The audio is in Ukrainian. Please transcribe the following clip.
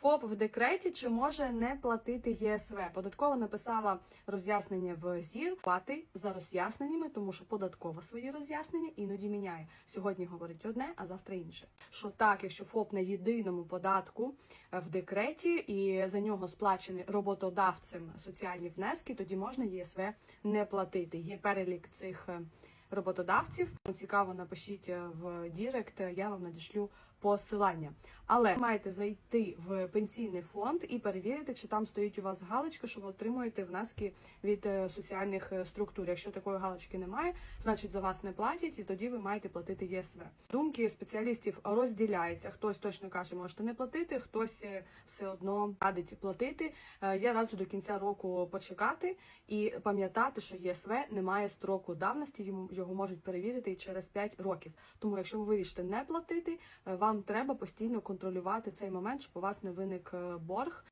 ФОП в декреті чи може не платити ЄСВ? Податкова написала роз'яснення в ЗІР плати за роз'ясненнями, тому що податкова свої роз'яснення іноді міняє. Сьогодні говорить одне, а завтра інше. Що так, якщо ФОП на єдиному податку е, в декреті і за нього сплачені роботодавцем соціальні внески, тоді можна ЄСВ не платити. Є перелік цих. е, Роботодавців цікаво, напишіть е, в Дірект, я вам надішлю посилання. Але маєте зайти в пенсійний фонд і перевірити, чи там стоїть у вас галочка, що ви отримуєте внески від е, соціальних е, структур. Якщо такої галочки немає, значить за вас не платять, і тоді ви маєте платити ЄСВ. Думки спеціалістів розділяються. Хтось точно каже, можете не платити, хтось е, все одно радить платити. Я раджу до кінця року почекати і пам'ятати, що ЄСВ не має строку давності, йому його можуть перевірити і через 5 років. Тому, якщо ви вирішите не платити, е, вам треба постійно контролювати цей момент, щоб у вас не виник е, борг